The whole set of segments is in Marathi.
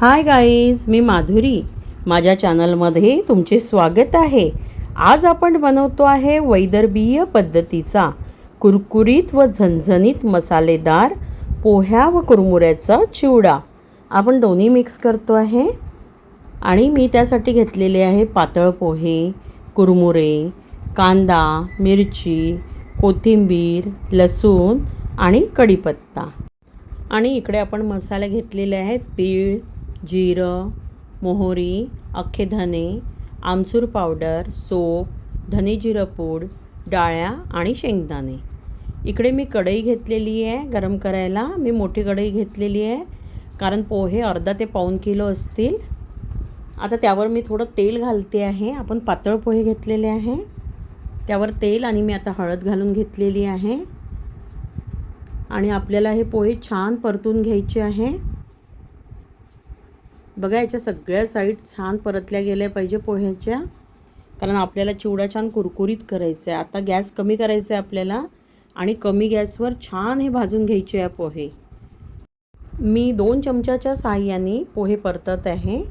हाय गाईज मी माधुरी. माझ्या चॅनलमध्ये तुमचे स्वागत आहे. आज आपण बनवतो आहे वैदर्भीय पद्धतीचा कुरकुरीत व झणझणीत मसालेदार पोह्या व कुरमुऱ्याचा चिवडा. आपण दोन्ही मिक्स करतो आहे. आणि मी त्यासाठी घेतलेले आहे पातळ पोहे कुरमुरे कांदा मिरची कोथिंबीर लसूण आणि कढीपत्ता. आणि इकडे आपण मसाले घेतलेले आहेत तीळ जिरं मोहरी अख्खे धने आमचूर पावडर सोप धने जिरं पूड डाळ्या आणि शेंगदाणे. इकडे मी कढई घेतलेली आहे गरम करायला. मी मोठी कढई घेतलेली आहे. कारण पोहे अर्धा ते पाऊण किलो असतील. आता त्यावर मी थोडं तेल घालते आहे. आपण पातळ पोहे घेतलेले आहे. त्यावर तेल आणि मी आता हळद घालून घेतलेली आहे. आणि आपल्याला हे पोहे छान परतून घ्यायचे आहे. बघा याच्या सगळ्या साईड छान परतल्या गेल्या पाहिजे पोह्याच्या. कारण आपल्याला चिवडा छान कुरकुरीत करायचा आहे आता गॅस कमी करायचा आहे आपल्याला आणि कमी गॅसवर छान हे भाजून घ्यायचे आहे पोहे. मी दोन चमच्याच्या साहाय्याने पोहे परतत आहे.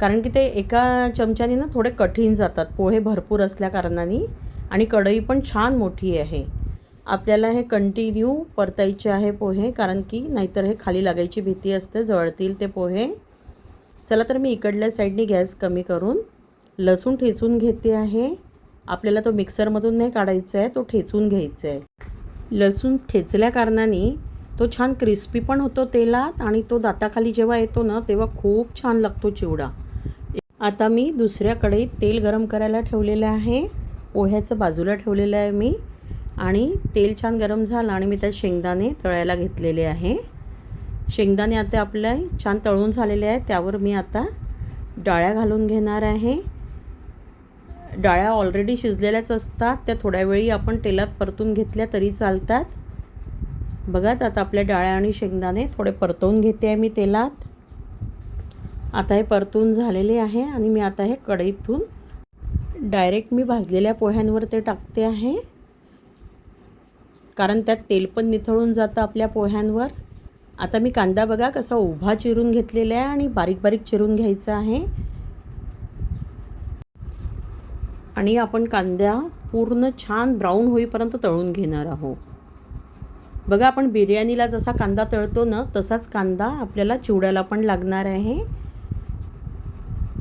कारण की ते एका चमच्याने ना थोडे कठीण जातात. पोहे भरपूर असल्या कारणाने आणि कढई पण छान मोठी आहे. आपल्याला हे कंटिन्यू परतायचे आहे पोहे कारण की नाहीतर हे खाली लागायची भीती असते जळतील ते पोहे. चला तर मी इकडल्या साईडने गॅस कमी करून लसूण ठेचून घेते आहे. आपल्याला तो मिक्सरमधून नाही काढायचा आहे तो ठेचून घ्यायचा आहे. लसूण ठेचल्या कारणाने तो छान क्रिस्पी पण होतो तेलात आणि तो दाताखाली जेव्हा येतो ना तेव्हा खूप छान लागतो चिवडा. आता मी दुसऱ्याकडे तेल गरम करायला ठेवलेलं आहे. पोह्याचं बाजूला ठेवलेलं आहे मी. आणि तेल छान गरम झालं आणि मी त्यात शेंगदाणे तळायला घेतलेले आहे. शेंगदाणे आता आपल्या छान तळून झालेले आहे त्यावर मी आता डाळ्या घालून घेणार आहे. डाळ्या ऑलरेडी शिजलेल्याच असतात. त्या थोड्या वेळी आपण तेलात परतून घेतल्या तरी चालतात. बघा आता आपल्या डाळ्या आणि शेंगदाणे थोडे परतवून घेते आहे मी तेलात. आता हे परतून झालेले आहे आणि मी आता हे कढईतून डायरेक्ट मी भाजलेल्या पोह्यांवर ते टाकते आहे. कारण त्यात तेल पण निथळून जातं आपल्या पोह्यांवर. आता मी कांदा बघा कसा उभा चिरून घेतलेला आहे आणि बारीक बारीक चिरून घ्यायचा आहे. आणि आपण कांदा पूर्ण छान ब्राऊन होईपर्यंत तळून घेणार आहोत. बघा आपण बिर्याणीला जसा कांदा तळतो ना तसाच कांदा आपल्याला चिवड्याला पण लागणार आहे.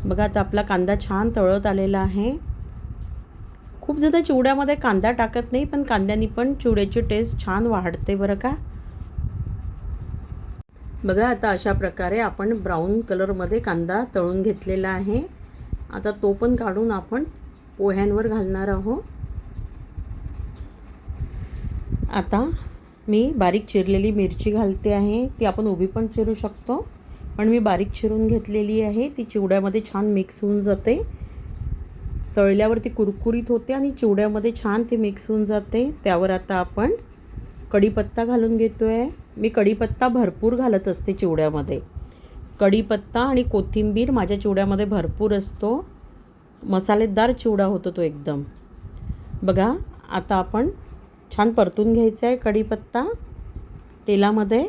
बघा आता आपला कांदा छान तळत आलेला आहे. खूप जण चिवड्यामध्ये कांदा टाकत नाही पण कांद्यानी पण चिवड्याची टेस्ट छान वाढते बरं का? बघा आता अशा प्रकारे आपण ब्राऊन कलरमध्ये कांदा तळून घेतलेला आहे. आता तो पण काढून आपण पोह्यांवर घालणार आहोत. आता मी बारीक चिरलेली मिरची घालते आहे. ती आपण उभी पण चिरू शकतो. पण मी बारीक चिरून घेतलेली आहे. ती चिवड्यामध्ये छान मिक्स होऊन जाते. तळल्यावरती कुरकुरीत होते आणि चिवड्यामध्ये छान ते मिक्स होऊन जाते. त्यावर आता आपण कढीपत्ता घालून घेतो आहे मी कढीपत्ता भरपूर घालत असते चिवड्यामध्ये. कढीपत्ता आणि कोथिंबीर माझ्या चिवड्यामध्ये भरपूर असतो. मसालेदार चिवडा होतो तो एकदम. बघा आता आपण छान परतून घ्यायचा आहे कढीपत्ता. तेलामध्ये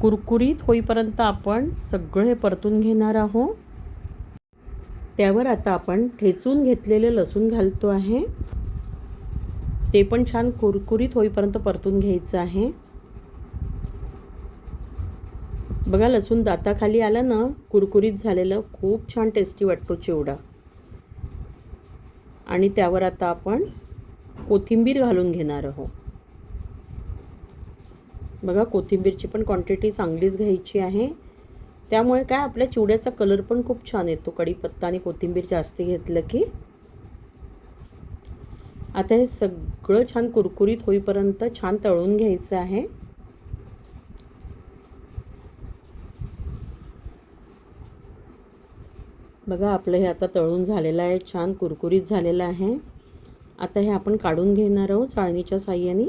कुरकुरीत होईपर्यंत आपण सगळं हे परतून घेणार आहोत. त्यावर आता आपण ठेचून घेतलेलं लसूण घालतो आहे. ते पण छान कुरकुरीत होईपर्यंत परतून घ्यायचं आहे. बघा लसूण दाताखाली आलं ना कुरकुरीत झालेलं खूप छान टेस्टी वाटतो चिवडा. आणि त्यावर आता आपण कोथिंबीर घालून घेणार आहोत. बघा कोथिंबीरची पण क्वांटिटी चांगलीच घ्यायची आहे. त्यामुळे काय आपल्या चिवड्याचा कलर पण खूप छान येतो. कढीपत्ता आणि कोथिंबीर जास्त घेतलं की. आता हे सगळं छान कुरकुरीत होईपर्यंत छान तळून घ्यायचं आहे. बघा आपलं हे आता तळून झालेलं आहे. छान कुरकुरीत झालेलं आहे. आता हे आपण काढून घेणार आहोत चाळणीच्या साह्याने.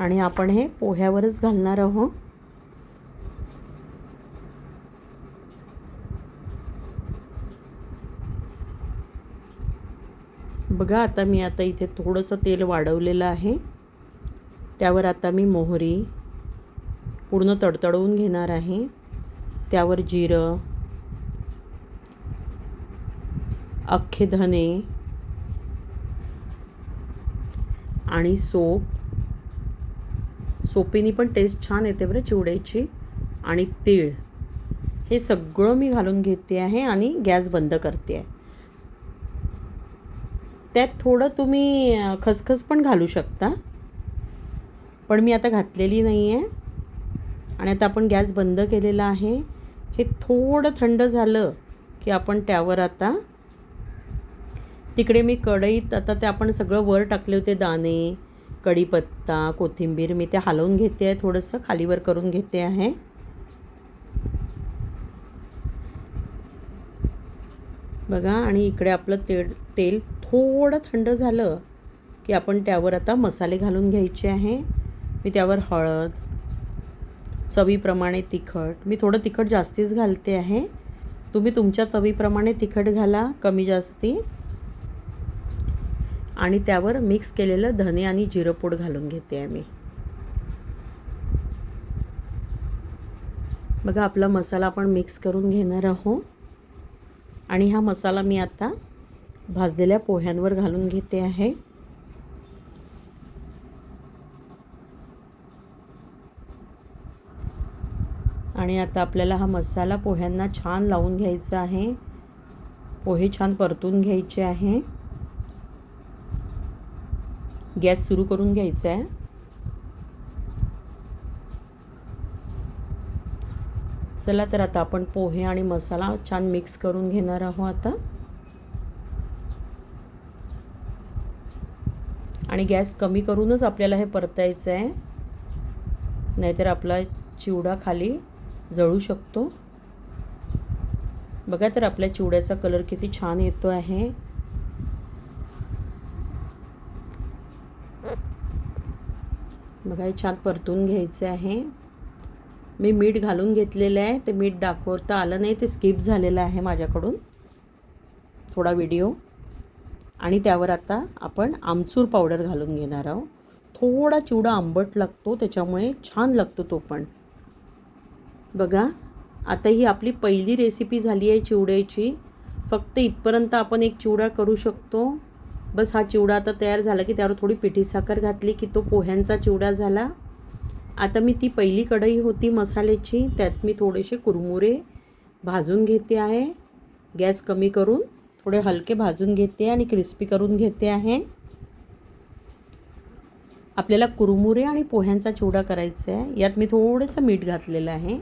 आणि आपण हे पोह्यावरच घालणार आहोत. बघा आता मी आता इथे थोडंसं तेल वाढवलेलं आहे. त्यावर आता मी मोहरी पूर्ण तडतडवून घेणार आहे. त्यावर जिरं अख्खे धने आणि सोप सोपीनी पण टेस्ट छान येते बरं चिवड्याची. आणि तीळ. हे सगळं मी घालून घेते आहे आणि गॅस बंद करते आहे. त्यात थोडं तुम्ही खसखस पण घालू शकता. पण मी आता घातलेली नाही आहे. आणि आता आपण गॅस बंद केलेला आहे. हे थोडं थंड झालं की आपण त्यावर आता तिकडे मी कढईत आता ते आपण सगळं वर टाकले होते दाणे कढीपत्ता कोथिंबीर मी ते हलवून घेते आहे थोडंसं खालीवर करून घेते आहे. बघा आणि इकडे आपलं तेल तेल थोडं थंड झालं की आपण त्यावर आता मसाले घालून घ्यायचे आहे. मी त्यावर हळद चवीप्रमाणे तिखट मी थोडं तिखट जास्तीच घालते आहे. तुम्ही तुमच्या चवीप्रमाणे तिखट घाला कमी जास्ती. आणि त्यावर मिक्स केलेलं धने आणि जिरंपूड घालून घेते आहे मी बघा आपला मसाला आपण मिक्स करून घेणार आहोत. आणि हा मसाला मी आता भाजलेल्या पोह्यांवर घालून घेते आहे. आणि आता आपल्याला हा मसाला पोह्यांना छान लावून घ्यायचा आहे. पोहे छान परतून घ्यायचे आहे. गॅस सुरू करून घ्यायचा आहे. चला तर आता आपण पोहे आणि मसाला छान मिक्स करून घेणार आहोत आता. आणि गॅस कमी करूनच आपल्याला हे परतायचं आहे. नाहीतर आपला चिवडा खाली जळू शकतो. बघा तर आपल्या चिवड्याचा कलर किती छान येतो आहे. बघा हे छान परतून घ्यायचे आहे. मी मीठ घालून घेतलेलं आहे. ते मीठ दाखवता आलं नाही ते स्किप झालेलं आहे माझ्याकडून. थोडा व्हिडिओ. आणि त्यावर आता आपण आमचूर पावडर घालून घेणार आहोत. थोडा चिवडा आंबट लागतो त्याच्यामुळे छान लागतो तो पण. बघा आता ही आपली पहिली रेसिपी झाली आहे चिवड्याची. फक्त इथपर्यंत आपण एक चिवडा करू शकतो. बस हा चिवडा आता तयार झाला की त्यावर थोडी पिठी साखर घातली की तो पोह्यांचा चिवडा झाला. आता मी ती पहिली कढई होती मसाल्याची त्यात मी थोडेसे कुरमुरे भाजून घेते आहे. गॅस कमी करून थोडे हलके भाजून घेते आणि क्रिस्पी करून घेते आहे. आपल्याला कुरमुरे आणि पोह्यांचा चिवडा करायचा आहे. यात मी थोडंसं मीठ घातलेलं आहे.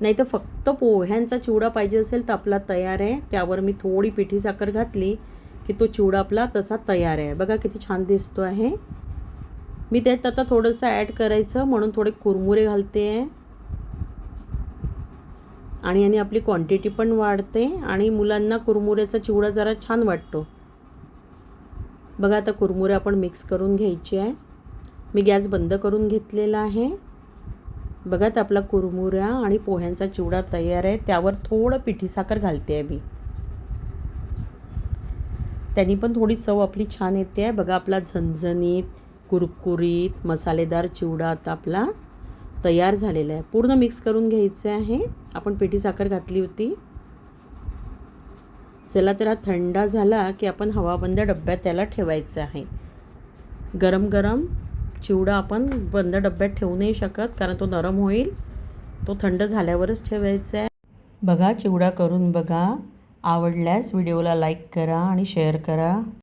नाही तर फक्त पोह्यांचा चिवडा पाहिजे असेल तर आपला तयार आहे. त्यावर मी थोडी पिठी साखर घातली. की तो चिवडा आपला तसा तयार आहे. बघा किती छान दिसतो आहे. मी त्यात आता थोडंसं ॲड करायचं म्हणून थोडे कुरमुरे घालते. आहे आणि याने आपली क्वांटिटी पण वाढते आणि मुलांना कुरमुऱ्याचा चिवडा जरा छान वाटतो. बघा आता कुरमुरे आपण मिक्स करून घ्यायचे आहे. मी गॅस बंद करून घेतलेला आहे. बघा तर आपला कुरमुऱ्या आणि पोह्यांचा चिवडा तयार आहे. त्यावर थोडं पिठी साखर घालते आहे मी. त्यांनी पण थोडी चव आपली छान येते आहे. बघा आपला झणझणीत कुरकुरीत मसालेदार चिवडा आता आपला तयार झालेला आहे. पूर्ण मिक्स करून घ्यायचं आहे. आपण पिठी साखर घातली होती. चला तर हा थंडा झाला की आपण हवाबंद डब्यात त्याला ठेवायचं आहे. गरम गरम चिवडा आपण बंद डब्यात ठेवू नाही शकत कारण तो नरम होईल. तो थंड झाल्यावरच ठेवायचा आहे. बघा चिवडा करून बघा. आवडल्यास व्हिडिओला लाईक करा आणि शेअर करा.